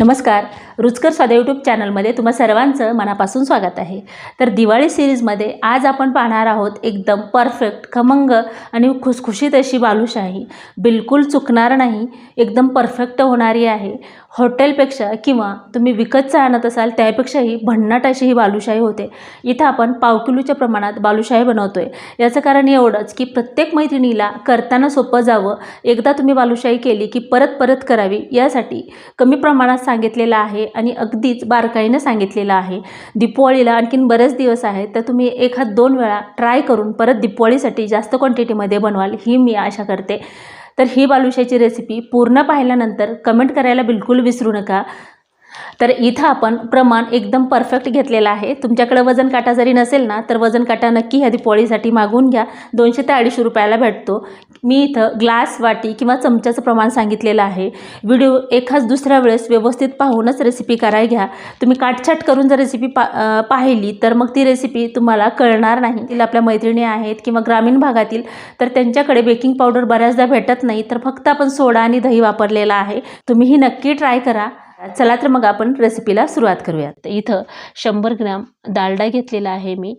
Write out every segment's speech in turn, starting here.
नमस्कार. रुचकर स्वादा यूट्यूब चॅनलमध्ये तुम्हा सर्वांचं मनापासून स्वागत आहे. तर दिवाळी सिरीजमध्ये आज आपण पाहणार आहोत एकदम परफेक्ट खमंग आणि खुसखुशीत अशी बालुशाही. बिलकुल चुकणार नाही एकदम परफेक्ट होणारी आहे. हॉटेलपेक्षा किंवा तुम्ही विकतचं आणत असाल त्यापेक्षाही भन्नाट अशी ही बालुशाही होते. इथं आपण पाव किलोच्या प्रमाणात बालुशाही बनवतो आहे याचं कारण एवढंच की प्रत्येक मैत्रिणीला करताना सोपं जावं. एकदा तुम्ही बालुशाही केली की परत परत करावी यासाठी कमी प्रमाणात सांगितलेलं आहे आणि अगदीच बारकाईनं सांगितलेलं आहे. दीपावळीला आणखीन बरेच दिवस आहेत तर तुम्ही एखाद दोन वेळा ट्राय करून परत दीपावळीसाठी जास्त क्वांटिटीमध्ये बनवाल ही मी आशा करते. तर ही बालुशाची रेसिपी पूर्ण पाहिल्यानंतर कमेंट करायला बिलकुल विसरू नका. तर इथं आपण प्रमाण एकदम परफेक्ट घेतलेलं आहे. तुमच्याकडे वजन काटा जरी नसेल ना तर वजन काटा नक्की ह्या दिपावळीसाठी मागून घ्या. दोनशे ते अडीचशे रुपयाला भेटतो. मी इथं ग्लास वाटी किंवा चमच्याचं प्रमाण सांगितलेलं आहे. व्हिडिओ एखाद दुसऱ्या वेळेस व्यवस्थित पाहूनच रेसिपी करायला घ्या. तुम्ही काटछाट करून जर रेसिपी पा पाहिली तर मग ती रेसिपी तुम्हाला कळणार नाही. तिला आपल्या मैत्रिणी आहेत किंवा ग्रामीण भागातील तर त्यांच्याकडे बेकिंग पावडर बऱ्याचदा भेटत नाही. तर फक्त आपण सोडा आणि दही वापरलेला आहे. तुम्ही ही नक्की ट्राय करा. चला तर मग आपण रेसिपीला सुरुवात करूयात. तर इथं शंभर ग्रॅम डालडा घेतलेला आहे मी.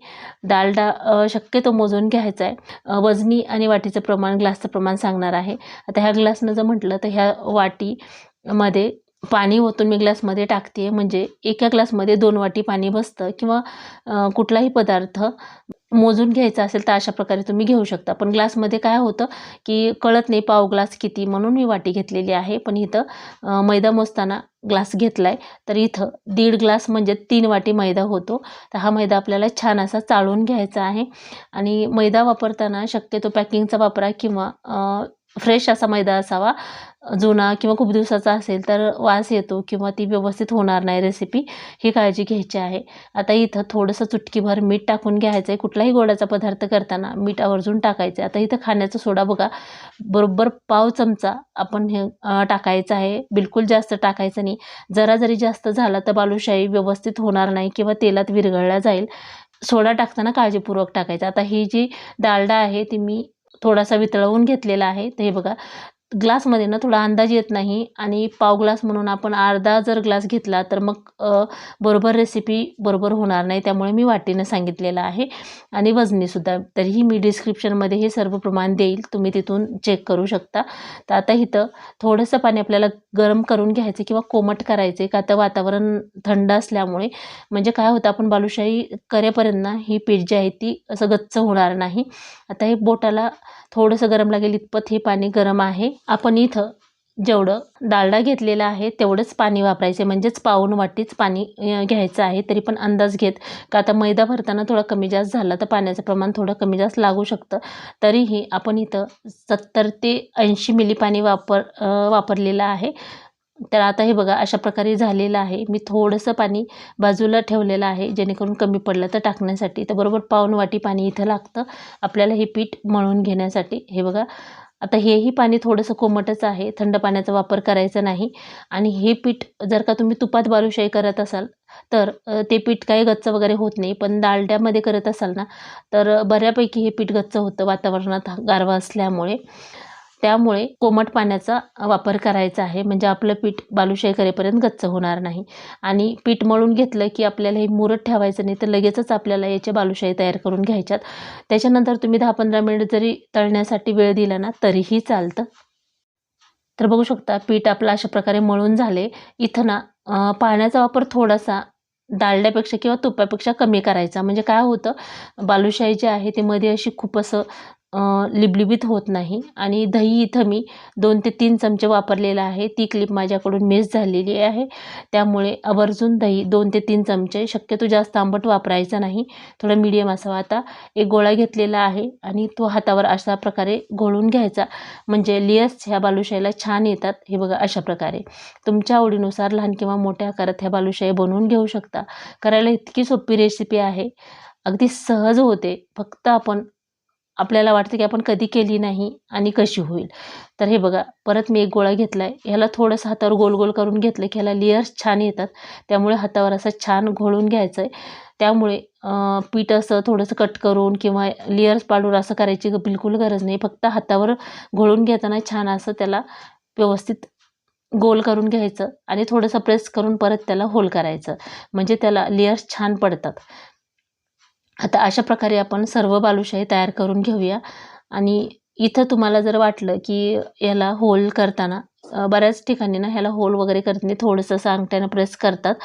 डालडा शक्यतो मोजून घ्यायचा आहे वजनी आणि वाटीचं प्रमाण ग्लासचं प्रमाण सांगणार आहे. आता ह्या ग्लासनं जर म्हटलं तर ह्या वाटीमध्ये पाणी ओतून मी ग्लासमध्ये टाकते म्हणजे एका ग्लासमध्ये दोन वाटी पाणी बसतं किंवा कुठलाही पदार्थ मोजून घ्यायचा असेल तर अशा प्रकारे तुम्ही घेऊ शकता. पण ग्लासमध्ये काय होतं की कळत नाही पाव ग्लास किती म्हणून मी वाटी घेतलेली आहे. पण इथं मैदा मोजताना ग्लास घेतला आहे तर इथं दीड ग्लास म्हणजे तीन वाटी मैदा होतो. तर हा मैदा आपल्याला छान असा चाळून घ्यायचा आहे. आणि मैदा वापरताना शक्यतो पॅकिंगचा वापरा किंवा फ्रेश असा मैदा असावा. जुना किंवा खूप दिवसाचा असेल तर वास येतो किंवा ती व्यवस्थित होणार नाही रेसिपी ही काळजी घ्यायची आहे. आता इथं थोडंसं चुटकीभर मीठ टाकून घ्यायचं आहे कुठलाही गोडाचा पदार्थ करताना मीठ आवर्जून टाकायचं आहे आता इथं खाण्याचा सोडा बघा. बरोबर पाव चमचा आपण हे टाकायचं आहे. बिलकुल जास्त टाकायचं नाही. जरा जरी जास्त झाला तर बालुशाही व्यवस्थित होणार नाही किंवा तेलात विरघळला जाईल. सोडा टाकताना काळजीपूर्वक टाकायचा. आता ही जी डालडा आहे ती मी थोडासा वितळवून घेतलेला आहे. तर हे बघा ग्लासमध्ये ना थोडा अंदाज येत नाही आणि पाव ग्लास म्हणून आपण अर्धा जर ग्लास घेतला तर मग बरोबर रेसिपी बरोबर होणार नाही त्यामुळे मी वाटीनं सांगितलेलं आहे. आणि वजनीसुद्धा तरीही मी डिस्क्रिप्शनमध्ये हे सर्व प्रमाण देईल तुम्ही तिथून चेक करू शकता. तर आता इथं थोडंसं पाणी आपल्याला गरम करून घ्यायचं किंवा कोमट करायचं का तर वातावरण थंड असल्यामुळे. म्हणजे काय होतं आपण बालुशाही करेपर्यंत ना ही पीठ जी आहे ती असं गच्च होणार नाही. आता हे बोटाला थोडंसं गरम लागेल इतपत हे पाणी गरम आहे. आपण इथं जेवढं डालडा घेतलेला आहे तेवढंच पाणी वापरायचे म्हणजेच पाऊन वाटीच पाणी घ्यायचं आहे तरी पण अंदाज घेत. का आता मैदा भरताना थोडा कमी जास्त झाला तर पाण्याचं प्रमाण थोडं कमी जास्त लागू शकतं. तरीही आपण इथं सत्तर ते ऐंशी मिली पाणी वापर वापरलेलं आहे. तर आता हे बघा अशा प्रकारे झालेलं आहे. मी थोडंसं पाणी बाजूला ठेवलेलं आहे जेणेकरून कमी पडलं तर टाकण्यासाठी. तर बरोबर पाऊन वाटी पाणी इथं लागतं आपल्याला हे पीठ मळून घेण्यासाठी. हे बघा आता हेही पाणी थोडंसं कोमटच आहे थंड पाण्याचा वापर करायचा नाही. आणि हे पीठ जर का तुम्ही तुपात बालुशाही करत असाल तर ते पीठ काही गच्च वगैरे होत नाही पण डालड्यामध्ये करत असाल ना तर बऱ्यापैकी हे पीठ गच्च होतं वातावरणात गारवा असल्यामुळे. त्यामुळे कोमट पाण्याचा वापर करायचा आहे. म्हणजे आपलं पीठ बालुशाही करेपर्यंत गच्च होणार नाही. आणि पीठ मळून घेतलं की आपल्याला हे मुरत ठेवायचं नाही तर लगेचच आपल्याला याच्या बालुशाही तयार करून घ्यायच्यात. त्याच्यानंतर तुम्ही दहा पंधरा मिनिट जरी तळण्यासाठी वेळ दिला ना तरीही चालतं. तर बघू शकता पीठ आपलं अशा प्रकारे मळून झाले. इथं ना पाण्याचा वापर थोडासा डाळड्यापेक्षा किंवा तुपापेक्षा कमी करायचा. म्हणजे काय होतं बालुशाही जे आहे ते मध्ये अशी खूप असं लिबलिबीत होत नाही. आणि दही इथं मी दोन ते तीन चमचे वापरलेलं आहे. ती क्लिप माझ्याकडून मिस झालेली आहे. त्यामुळे आवर्जून दही दोन ते तीन चमचे. शक्यतो जास्त आंबट वापरायचा नाही. थोडा मीडियम असावा आता. एक गोळा घेतलेला आहे आणि तो हातावर अशा प्रकारे घोळून घ्यायचा. म्हणजे लेयर्स ह्या बालुशाहीला छान येतात. हे बघा अशा प्रकारे. तुमच्या आवडीनुसार लहान किंवा मोठ्या आकारात ह्या बालुशाही बनवून घेऊ शकता. करायला इतकी सोपी रेसिपी आहे. अगदी सहज होते. फक्त आपण आपल्याला वाटतं की आपण कधी केली नाही आणि कशी होईल. तर हे बघा परत मी एक गोळा घेतला आहे ह्याला थोडंसं हातावर गोल गोल करून घेतलं की ह्याला लेयर्स छान येतात. त्यामुळे हातावर असं छान घोळून घ्यायचं आहे त्यामुळे पीठ असं थोडंसं कट करून किंवा लेयर्स पाडून असं करायची ग- बिलकुल गरज नाही. फक्त हातावर घोळून घेताना छान असं त्याला व्यवस्थित गोल करून घ्यायचं आणि थोडंसं प्रेस करून परत त्याला होल करायचं. म्हणजे त्याला लेयर्स छान पडतात. आता अशा प्रकारे आपण सर्व बालुशाही तयार करून घेऊया. आणि इथं तुम्हाला जर वाटलं की याला होल करताना बऱ्याच ठिकाणी ना ह्याला होल वगैरे करताना थोडंसं असं अंगठ्यानं प्रेस करतात.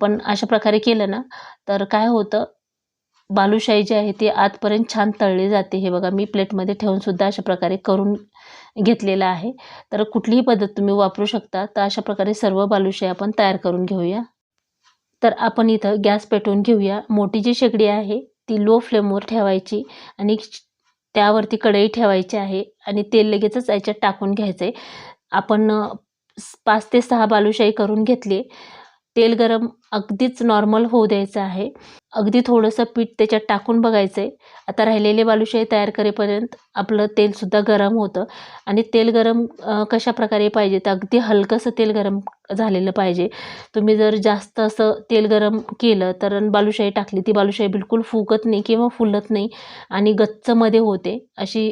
पण अशा प्रकारे केलं ना तर काय होतं बालुशाही जी आहे ती आतपर्यंत छान तळली जाते. हे बघा मी प्लेटमध्ये ठेवूनसुद्धा अशा प्रकारे करून घेतलेलं आहे. तर कुठलीही पद्धत तुम्ही वापरू शकता. तर अशा प्रकारे सर्व बालुशाही आपण तयार करून घेऊया. तर आपण इथं गॅस पेटवून घेऊया. मोठी जी शेगडी आहे ती लो फ्लेमवर ठेवायची आणि त्यावरती कढई ठेवायची आहे आणि तेल लगेचच याच्यात टाकून घ्यायचं आहे आपण पाच ते सहा बालुशाही करून घेतली. तेल गरम अगदीच नॉर्मल होऊ द्यायचं आहे. अगदी थोडंसं पीठ त्याच्यात टाकून बघायचं आहे आता राहिलेले बालुशाही तयार करेपर्यंत आपलं तेलसुद्धा गरम होतं. आणि तेल गरम कशा प्रकारे पाहिजे तर अगदी हलकंसं तेल गरम झालेलं पाहिजे. तुम्ही जर जास्त असं तेल गरम केलं तर बालुशाही टाकली ती बालुशाही बिलकुल फुगत नाही किंवा फुलत नाही आणि गच्चमध्ये होते. अशी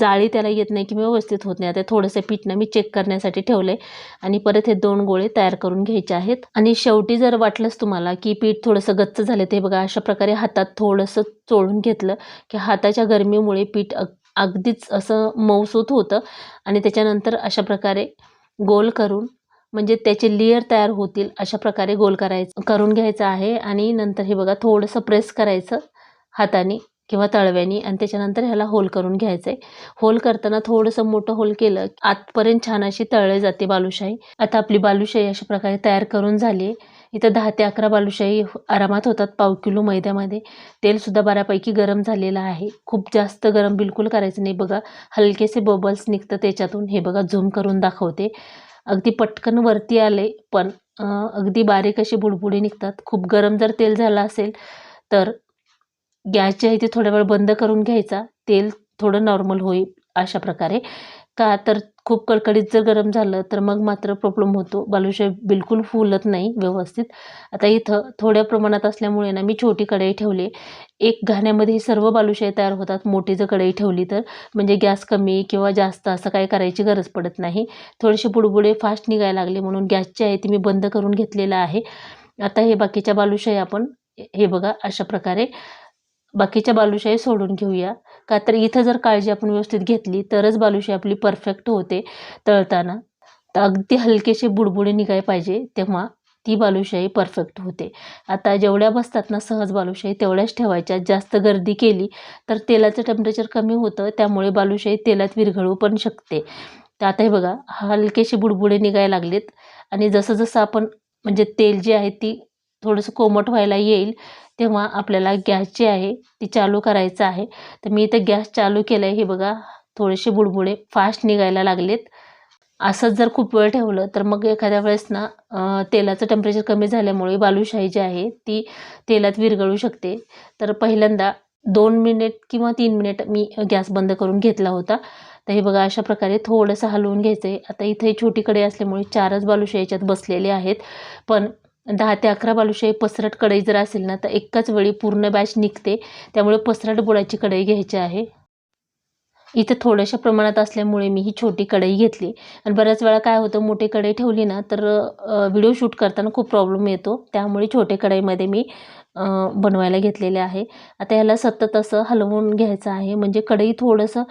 जाळी त्याला येत नाही किंवा व्यवस्थित होत नाही. आता थोडंसं पीठनं मी चेक करण्यासाठी ठेवलं आहे आणि परत हे दोन गोळे तयार करून घ्यायचे आहेत. आणि शेवटी जर वाटलंच तुम्हाला की पीठ थोडंसं गच्च झालं ते बघा. बघा अशा प्रकारे हातात थोडंसं चोळून घेतलं की हाताच्या गरमीमुळे पीठ अग अगदीच असं मऊसूत होतं आणि त्याच्यानंतर अशा प्रकारे गोल करून म्हणजे त्याचे लेयर तयार होतील अशा प्रकारे गोल करायचं करून घ्यायचं आहे आणि नंतर हे बघा थोडंसं प्रेस करायचं हाताने किंवा तळव्याने आणि त्याच्यानंतर ह्याला होल करून घ्यायचं आहे होल करताना थोडंसं मोठं होल केलं आतपर्यंत छान अशी तळले जाते बालुशाही. आता आपली बालुशाही अशा प्रकारे तयार करून झाली आहे इथं दहा ते अकरा बालुशाही आरामात होतात पाव किलो मैद्यामध्ये. तेलसुद्धा बऱ्यापैकी गरम झालेलं आहे. खूप जास्त गरम बिलकुल करायचं नाही. बघा हलकेसे बबल्स निघतं त्याच्यातून. हे बघा झूम करून दाखवते. अगदी पटकन वरती आले पण अगदी बारीक अशी बुडबुडी निघतात. खूप गरम जर तेल झालं असेल तर गॅसच्या आहे ते थोड्या वेळ बंद करून घ्यायचा. तेल थोडं नॉर्मल होईल अशा प्रकारे. का? तर खूप कडकडीत जर गरम झालं तर मग मात्र प्रॉब्लेम होतो. बालुशाही बिलकुल फुलत नाही व्यवस्थित. आता इथं थोड्या प्रमाणात असल्यामुळे ना मी छोटी कढई ठेवली. एक घाण्यामध्ये ही सर्व बालुशाही तयार होतात. मोठी जर कढई ठेवली तर म्हणजे गॅस कमी किंवा जास्त असं काही करायची गरज पडत नाही. थोडेसे बुडबुडे फास्ट निघायला लागले म्हणून गॅसची आहे ती मी बंद करून घेतलेलं आहे. आता हे बाकीच्या बालुशाही आपण हे बघा अशा प्रकारे बाकीच्या बालुशाही सोडून घेऊया. का तर इथं जर काळजी आपण व्यवस्थित घेतली तरच बालुशाही आपली परफेक्ट होते तळताना. तर अगदी हलकेसे बुडबुडे निघाय पाहिजे तेव्हा ती बालुशाही परफेक्ट होते. आता जेवढ्या बसतात ना सहज बालुशाही तेवढ्याच ठेवायच्या. जास्त गर्दी केली तर तेलाचं टेम्परेचर कमी होतं त्यामुळे बालुशाही तेलात विरघळू पण शकते. तर आता हे बघा हलकेसे बुडबुडे निघायला लागलेत. आणि जसं जसं आपण म्हणजे तेल जे आहे ती थोडंसं कोमट व्हायला येईल तेव्हा आपल्याला गॅस जे आहे ती चालू करायचं आहे. तर मी इथं गॅस चालू केलं आहे हे बघा थोडेसे बुडबुडे फास्ट निघायला लागलेत. असंच जर खूप वेळ ठेवलं तर मग एखाद्या वेळेस ना तेलाचं टेम्परेचर कमी झाल्यामुळे बालुशाही जी आहे ती तेलात विरघळू शकते. तर पहिल्यांदा दोन मिनिट किंवा तीन मिनिट मी गॅस बंद करून घेतला होता. तर हे बघा अशा प्रकारे थोडंसं हलवून घ्यायचं आहे आता इथे छोटीकडे असल्यामुळे चारच बालुशाही याच्यात बसलेले आहेत. पण दहा ते अकरा बालुशाही पसरट कढई जर असेल ना तर एकाच वेळी पूर्ण बॅच निघते. त्यामुळे पसरट बुडाची कढई घ्यायची आहे. इथे थोड्याशा प्रमाणात असल्यामुळे मी ही छोटी कढई घेतली. आणि बऱ्याच वेळा काय होतं मोठी कढई ठेवली ना तर व्हिडिओ शूट करताना खूप प्रॉब्लेम येतो. त्यामुळे छोटे कढईमध्ये मी बनवायला घेतलेले आहे. आता ह्याला सतत असं हलवून घ्यायचं आहे. म्हणजे कढई थोडंसं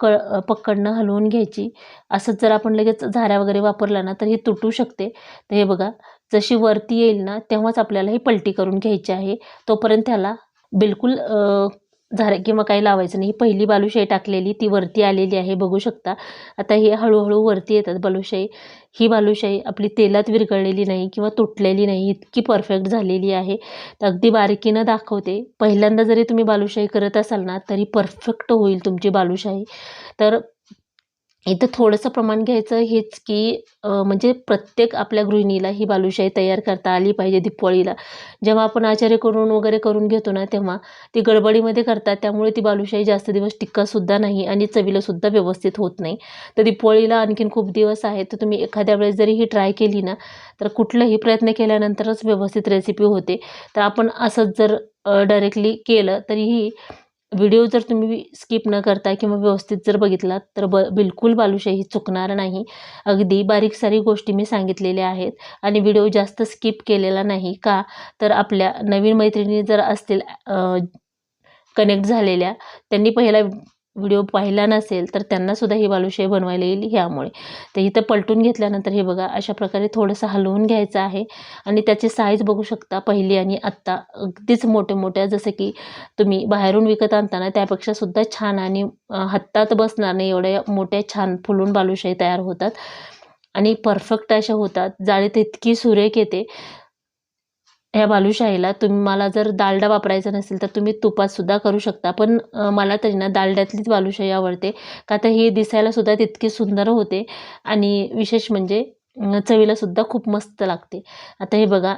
क पकडणं हलवून घ्यायची. असंच जर आपण लगेच झाऱ्या वगैरे वापरला ना तर ही तुटू शकते. तर हे बघा जशी वरती येईल ना तेव्हाच आपल्याला ही पलटी करून घ्यायची आहे. तोपर्यंत त्याला बिलकुल झारे किंवा काही लावायचं नाही. ही पहिली बालुशाही टाकलेली ती वरती आलेली आहे बघू शकता. आता हे हळूहळू वरती येतात बालुशाही. ही बालुशाही आपली तेलात विरघळलेली नाही किंवा तुटलेली नाही इतकी परफेक्ट झालेली आहे. तर अगदी बारीकीनं दाखवते. पहिल्यांदा जरी तुम्ही बालुशाही करत असाल ना तरी परफेक्ट होईल तुमची बालुशाही. तर इथं थोडंसं प्रमाण घ्यायचं हेच की म्हणजे प्रत्येक आपल्या गृहिणीला ही बालुशाही तयार करता आली पाहिजे दीपवळीला. जेव्हा आपण आचार्य करून वगैरे करून घेतो ना तेव्हा ती गडबडीमध्ये करतात त्यामुळे ती बालुशाही जास्त दिवस टिक्कासुद्धा नाही आणि चवीलासुद्धा व्यवस्थित होत नाही. तर दीपवळीला आणखीन खूप दिवस आहेत तर तुम्ही एखाद्या वेळेस जरी ही ट्राय केली ना तर कुठलाही प्रयत्न केल्यानंतरच व्यवस्थित रेसिपी होते. तर आपण असंच जर डायरेक्टली केलं तरीही व्हिडिओ जर तुम्ही स्किप न करता किंवा व्यवस्थित जर बघितलात तर ब बिलकुल बालुशाही चुकणार नाही. अगदी बारीक सारी गोष्टी मी सांगितलेल्या आहेत आणि व्हिडिओ जास्त स्किप केलेला नाही का? तर आपल्या नवीन मैत्रिणी जर असतील कनेक्ट झालेल्या त्यांनी पहिला व्हिडिओ पाहिला नसेल तर त्यांनासुद्धा ही बालुशाही बनवायला येईल ह्यामुळे. तर इथं पलटून घेतल्यानंतर हे बघा अशा प्रकारे थोडंसं हलवून घ्यायचं आहे. आणि त्याची साईज बघू शकता पहिली आणि आत्ता. अगदीच मोठ्या मोठ्या जसं की तुम्ही बाहेरून विकत आणताना त्यापेक्षा सुद्धा छान आणि हातात बसणार नाही एवढ्या मोठ्या छान फुलून बालुशाही तयार होतात. आणि परफेक्ट अशा होतात. जाळीत इतकी सुरेख येते. ह्या बालुशाहीला तुम्हाला जर डालडा वापरायचा नसेल तर तुम्ही तुपातसुद्धा करू शकता. पण मला तरी ना डालड्यातलीच बालुशाही आवडते. का तर ही दिसायलासुद्धा तितकी सुंदर होते आणि विशेष म्हणजे चवीलासुद्धा खूप मस्त लागते. आता हे बघा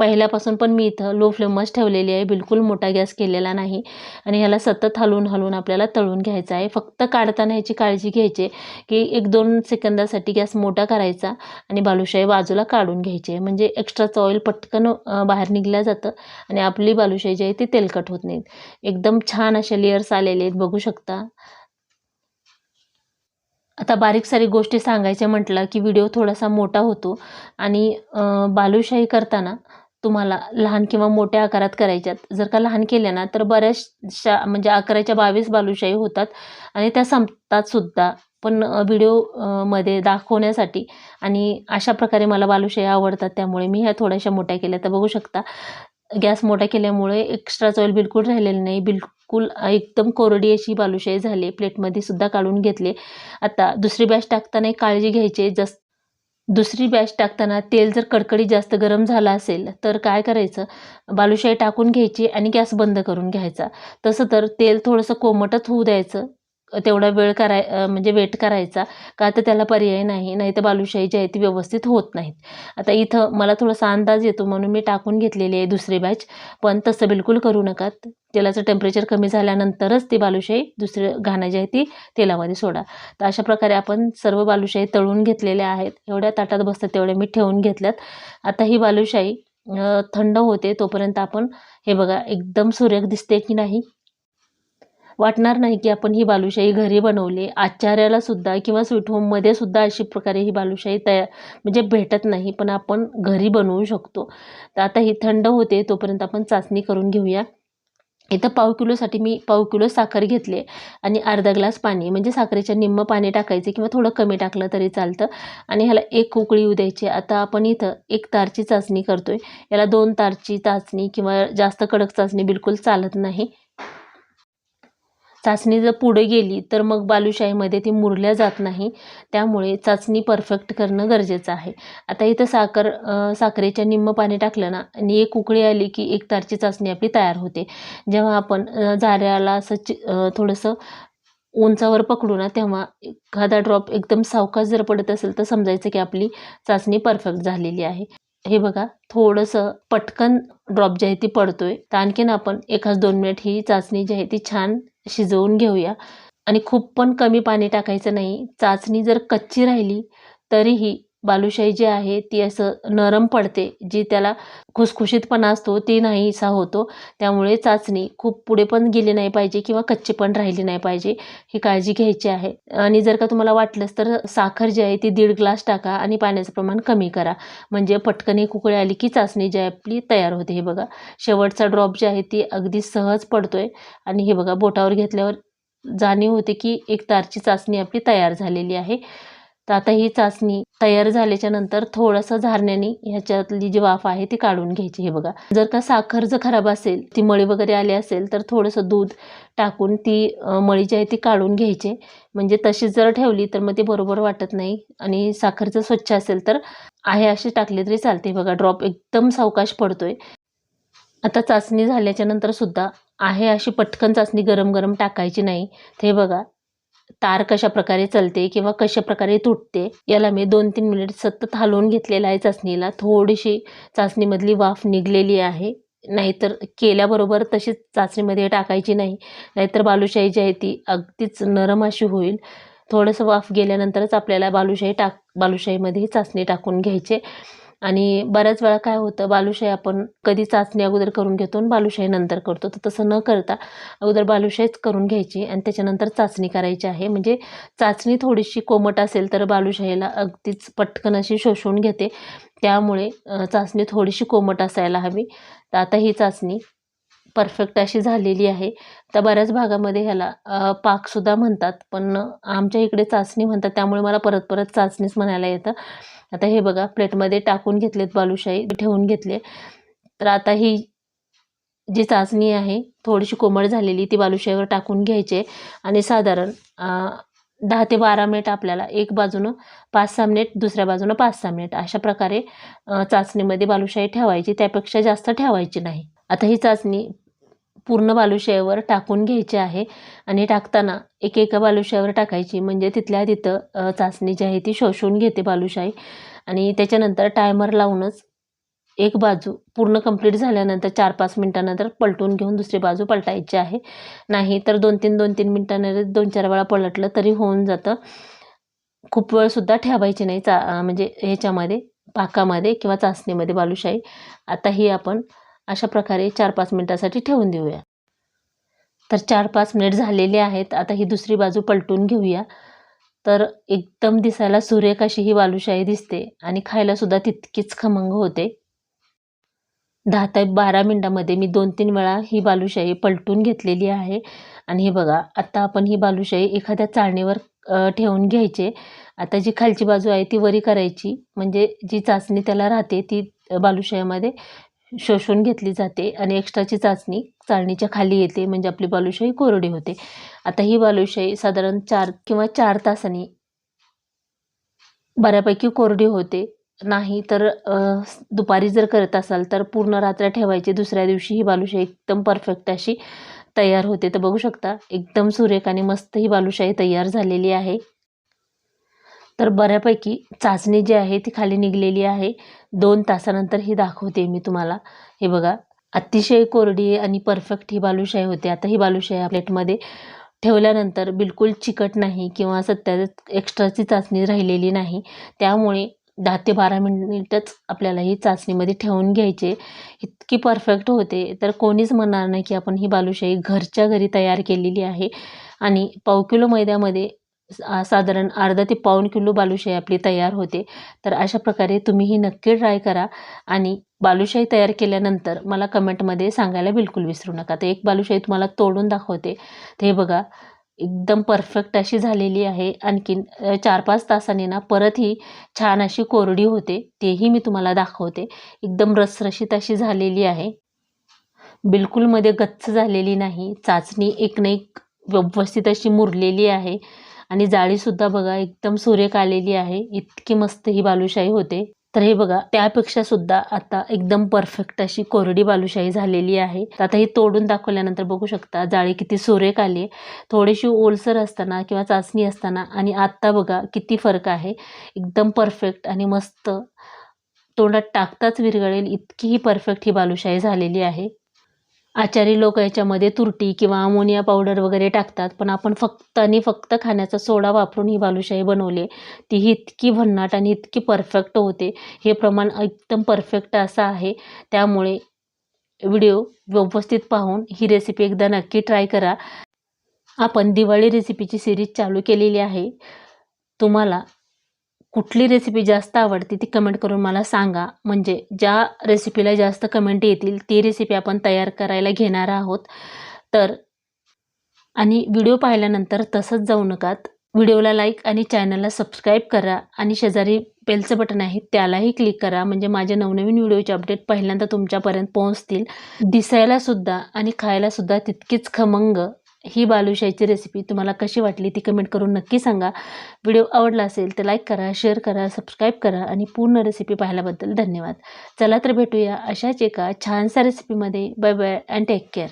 पहिल्यापासून पण मी इथं लो फ्लेमच ठेवलेली आहे. बिलकुल मोठा गॅस केलेला नाही. आणि ह्याला सतत हलवून हलवून आपल्याला तळून घ्यायचं आहे. फक्त काढताना ह्याची काळजी घ्यायची की एक दोन सेकंदासाठी गॅस मोठा करायचा आणि बालुशाही बाजूला काढून घ्यायची आहे. म्हणजे एक्स्ट्राचं ऑइल पटकन बाहेर निघलं जातं आणि आपली बालुशाही जी आहे ती तेलकट होत नाहीत एकदम छान असे लेयर्स आलेले आहेत. बघू शकता. आता बारीक सारी गोष्टी सांगायच्या म्हटलं की व्हिडिओ थोडासा मोठा होतो. आणि बालुशाही करताना तुम्हाला लहान किंवा मोठ्या आकारात करायच्यात. जर का लहान केल्या ना तर बऱ्याचशा म्हणजे अकराच्या बावीस बालुशाही होतात आणि त्या संपतात सुद्धा. पण व्हिडिओमध्ये दाखवण्यासाठी आणि अशा प्रकारे मला बालुशाही आवडतात त्यामुळे मी ह्या थोड्याशा मोठ्या केल्या. तर बघू शकता गॅस मोठा केल्यामुळे एक्स्ट्रा ऑइल बिलकुल राहिलेलं नाही. बिलकुल एकदम कोरडी अशी बालुशाही झाली. प्लेटमध्ये सुद्धा काढून घेतले. आता दुसरी बॅच टाकताना एक काळजी घ्यायची. जस दुसरी बॅच टाकताना तेल जर कडकडीत जास्त गरम झालं असेल तर काय करायचं? बालुशाही टाकून घ्यायची आणि गॅस बंद करून घ्यायचा. तसं तर तेल थोडंसं कोमटच होऊ द्यायचं. तेवढा वेळ कराय म्हणजे वेट करायचा. का तर त्याला पर्याय नाही नाही तर बालुशाही जी आहे ती व्यवस्थित होत नाहीत. आता इथं मला थोडासा अंदाज येतो म्हणून मी टाकून घेतलेली आहे दुसरी बॅच पण तसं बिलकुल करू नका तेलाचं टेम्परेचर कमी झाल्यानंतरच ती बालुशाही दुसरी घाणं जी आहे ती तेलामध्ये सोडा. तर अशा प्रकारे आपण सर्व बालुशाही तळून घेतलेल्या आहेत. एवढ्या ताटात बसतात तेवढ्या मी ठेवून घेतल्यात. आता ही बालुशाही थंड होते तोपर्यंत आपण हे बघा एकदम सुरेख दिसते की नाही. वाटणार नाही की आपण ही बालुशाही घरी बनवली. आचार्याला सुद्धा किंवा स्वीट होममध्ये सुद्धा अशी प्रकारे ही बालुशाही तयार म्हणजे भेटत नाही. पण आपण घरी बनवू शकतो. तर आता ही थंड होते तोपर्यंत आपण चाचणी करून घेऊया. इथं पाव किलोसाठी मी पाव किलो साखर घेतले आणि अर्धा ग्लास पाणी म्हणजे साखरेच्या निम्म पाणी टाकायचे किंवा थोडं कमी टाकलं तरी चालतं. आणि ह्याला एक उकळी येऊ द्यायची. आता आपण इथं एक तारची चाचणी करतोय. याला दोन तारची चाचणी किंवा जास्त कडक चाचणी बिलकुल चालत नाही. चाचणी जर पुढे गेली तर मग बालुशाहीमध्ये ती मुरल्या जात नाही. त्यामुळे चाचणी परफेक्ट करणं गरजेचं आहे. आता इथं साखर साखरेच्या निम्म पाणी टाकलं ना आणि एक उकळी आली की एक तारची चाचणी आपली तयार होते. जेव्हा आपण जाऱ्याला झाऱ्याला असं चि थोडंसं उंचावर पकडू ना तेव्हा एखादा ड्रॉप एकदम सावकाश जर पडत असेल तर समजायचं की आपली चाचणी परफेक्ट झालेली आहे. हे बघा थोडंसं पटकन ड्रॉप जे आहे ती पडतोय. तर आणखीन आपण एकाच दोन मिनिट ही चाचणी जी आहे ती छान शिजवून घेऊया. आणि खूप पण कमी पाणी टाकायचं नाही. चाचणी जर कच्ची राहिली तरीही बालुशाही जी आहे ती असं नरम पडते जी त्याला खुसखुशीतपणा असतो ती नाहीसा होतो. त्यामुळे चाचणी खूप पुढे पण गेली नाही पाहिजे किंवा कच्ची पण राहिली नाही पाहिजे ही काळजी घ्यायची आहे. आणि जर का तुम्हाला वाटलंच तर साखर जी आहे ती दीड ग्लास टाका आणि पाण्याचं प्रमाण कमी करा. म्हणजे पटकन एक उकळी आली की चाचणी जी आहे आपली तयार होते. हे बघा शेवटचा ड्रॉप जी आहे ती अगदी सहज पडतोय. आणि हे बघा बोटावर घेतल्यावर जाणीव होते की एक तारची चाचणी आपली तयार झालेली आहे. तर आता ही चाचणी तयार झाल्याच्यानंतर थोडंसं झारण्याने ह्याच्यातली जी वाफ आहे ती काढून घ्यायची. हे बघा जर का साखर जर खराब असेल ती मळी वगैरे आली असेल तर थोडंसं दूध टाकून ती मळी जी आहे ती काढून घ्यायची. म्हणजे तशीच जर ठेवली तर मग ते बरोबर वाटत नाही आणि साखर जर स्वच्छ असेल तर आहे अशी टाकली तरी चालते. बघा ड्रॉप एकदम सावकाश पडतोय. आता चाचणी झाल्याच्यानंतर सुद्धा आहे अशी पटकन चाचणी गरम गरम टाकायची नाही. ते बघा तार कशा प्रकारे चलते किंवा कशा प्रकारे तुटते याला मी दोन तीन मिनिट सतत हलवून घेतलेलं आहे चाचणीला थोडीशी चाचणीमधली वाफ निघलेली आहे. नाहीतर केल्याबरोबर तशीच चाचणीमध्ये टाकायची नाही. नाहीतर बालुशाही जी आहे ती अगदीच नरम अशी होईल. थोडंसं वाफ गेल्यानंतरच आपल्याला बालुशाही टाक बालुशाहीमध्ये चाचणी टाकून घ्यायचे. आणि बऱ्याच वेळा काय होतं बालुशाही आपण कधी चाचणी अगोदर करून घेतो आणि बालुशाही नंतर करतो. तर तसं न करता अगोदर बालुशाहीच करून घ्यायची आणि त्याच्यानंतर चाचणी करायची आहे. म्हणजे चाचणी थोडीशी कोमट असेल तर बालुशाहीला अगदीच पटकन अशी शोषून घेते. त्यामुळे चाचणी थोडीशी कोमट असायला हवी. तर आता ही चाचणी परफेक्ट अशी झालेली आहे. तर बऱ्याच भागामध्ये ह्याला पाकसुद्धा म्हणतात. पण आमच्या इकडे चाचणी म्हणतात. त्यामुळे मला परत परत चाचणीच म्हणायला येतं. आता हे बघा प्लेटमध्ये टाकून घेतलेत बालुशाही ठेवून घेतले. तर आता ही जी चाचणी आहे थोडीशी कोमळ झालेली ती बालुशाहीवर टाकून घ्यायची आणि साधारण दहा ते बारा मिनिट आपल्याला एक बाजूनं पाच सहा मिनिट दुसऱ्या बाजूनं पाच सहा मिनिट अशा प्रकारे चाचणीमध्ये बालुशाही ठेवायची. त्यापेक्षा जास्त ठेवायची नाही. आता ही चाचणी पूर्ण बालुशाहीवर टाकून घ्यायची आहे. आणि टाकताना एक एका बालुशाहीवर टाकायची. म्हणजे तिथल्या तिथं चाचणी जी आहे ती शोषून घेते बालुशाही. आणि त्याच्यानंतर टायमर लावूनच एक बाजू पूर्ण कंप्लीट झाल्यानंतर चार पाच मिनटानंतर पलटून घेऊन दुसरी बाजू पलटायची आहे. नाही तर दोन तीन दोन तीन मिनटानंतर दोन चार वेळा पलटलं तरी होऊन जातं. खूप वेळसुद्धा ठेवायची नाही चा म्हणजे ह्याच्यामध्ये पाकामध्ये किंवा चाचणीमध्ये बालुशाही. आता ही आपण अशा प्रकारे चार पाच मिनटासाठी ठेवून देऊया. तर चार पाच मिनिट झालेले आहेत. आता ही दुसरी बाजू पलटून घेऊया. तर एकदम दिसायला सुरेख अशी ही बालुशाही दिसते आणि खायलासुद्धा तितकीच खमंग होते. दहा ते बारा मिनटामध्ये मी दोन तीन वेळा ही बालुशाही पलटून घेतलेली आहे. आणि हे बघा आता आपण ही बालुशाही एखाद्या चाळणीवर ठेवून घ्यायचे. आता जी खालची बाजू आहे ती वरी करायची. म्हणजे जी चाचणी त्याला राहते ती बालुशाहीमध्ये शोषून घेतली जाते आणि एक्स्ट्राची चाचणी चाळणीच्या खाली येते म्हणजे आपली बालुशाही कोरडी होते. आता ही बालुशाही साधारण चार किंवा चार तासांनी बऱ्यापैकी कोरडी होते. नाही तर दुपारी जर करत असाल तर पूर्ण रात्र ठेवायची दुसऱ्या दिवशी ही बालुशाही एकदम परफेक्ट अशी तयार होते. तर बघू शकता एकदम सुरेख आणि मस्त ही बालुशाही तयार झालेली आहे. तर बऱ्यापैकी चाचणी जी आहे ती खाली निघलेली आहे. दोन तासानंतर ही दाखवते मी तुम्हाला. हे बघा अतिशय कोरडी आणि परफेक्ट ही बालुशाही होते. आता ही बालुशाही प्लेटमध्ये ठेवल्यानंतर बिलकुल चिकट नाही किंवा सत्या एक्स्ट्राची चाचणी राहिलेली नाही. त्यामुळे दहा ते बारा मिनिटच आपल्याला ही चाचणीमध्ये ठेवून घ्यायचे. इतकी परफेक्ट होते. तर कोणीच म्हणणार नाही की आपण ही बालुशाही घरच्या घरी तयार केलेली आहे. आणि पाव किलो मैद्यामध्ये साधारण अर्धा ते पाऊण किलो बालुशाही आपली तयार होते. तर अशा प्रकारे तुम्ही ही नक्की ट्राय करा. आणि बालुशाही तयार केल्यानंतर मला कमेंटमध्ये सांगायला बिलकुल विसरू नका. तर एक बालुशाही तुम्हाला तोडून दाखवते. ते हे बघा एकदम परफेक्ट अशी झालेली आहे. आणखीन चार पाच तासाने ना परत ही छान अशी कोरडी होते. तेही मी तुम्हाला दाखवते. एकदम रसरशीत अशी झालेली आहे. बिलकुलमध्ये गच्च झालेली नाही. चाचणी एक ना एक व्यवस्थित अशी मुरलेली आहे. आणि जाळीसुद्धा बघा एकदम सुरेख आलेली आहे. इतकी मस्त ही बालुशाही होते. तर हे बघा त्यापेक्षा सुद्धा आता एकदम परफेक्ट अशी कोरडी बालुशाही झालेली आहे. आता ही तोडून दाखवल्यानंतर बघू शकता जाळी किती सुरेख आली. थोडीशी ओलसर असताना किंवा चाचणी असताना आणि आत्ता बघा किती फरक आहे. एकदम परफेक्ट आणि मस्त. तोंडात टाकताच विरघळेल इतकी ही परफेक्ट ही बालुशाही झालेली आहे. आचारी लोक याच्यामध्ये तुरटी किंवा अमोनिया पावडर वगैरे टाकतात पण आपण फक्त आणि फक्त खाण्याचा सोडा वापरून ही बालुशाही बनवली. ती इतकी भन्नाट आणि इतकी परफेक्ट होते. हे प्रमाण एकदम परफेक्ट असं आहे. त्यामुळे व्हिडिओ व्यवस्थित पाहून ही रेसिपी एकदा नक्की ट्राय करा. आपण दिवाळी रेसिपीची सिरीज चालू केलेली आहे. तुम्हाला कुठली रेसिपी जास्त आवडते ती कमेंट करून मला सांगा. म्हणजे ज्या रेसिपीला जास्त कमेंट येतील ती रेसिपी आपण तयार करायला घेणार आहोत. तर आणि व्हिडिओ पाहिल्यानंतर तसंच जाऊ नकात. व्हिडिओला लाईक आणि चॅनलला सबस्क्राईब करा आणि शेजारी बेलचं बटन आहे त्यालाही क्लिक करा. म्हणजे माझ्या नवनवीन व्हिडिओचे अपडेट पहिल्यांदा तुमच्यापर्यंत पोहोचतील. दिसायलासुद्धा आणि खायलासुद्धा तितकीच खमंग ही बालुशाहीची रेसिपी तुम्हाला कशी वाटली ती कमेंट करून नक्की सांगा. व्हिडिओ आवडला असेल तर लाईक करा शेअर करा सबस्क्राईब करा आणि पूर्ण रेसिपी पाहिल्याबद्दल धन्यवाद. चला तर भेटूया अशाच एका छानशा रेसिपीमध्ये bye bye and take care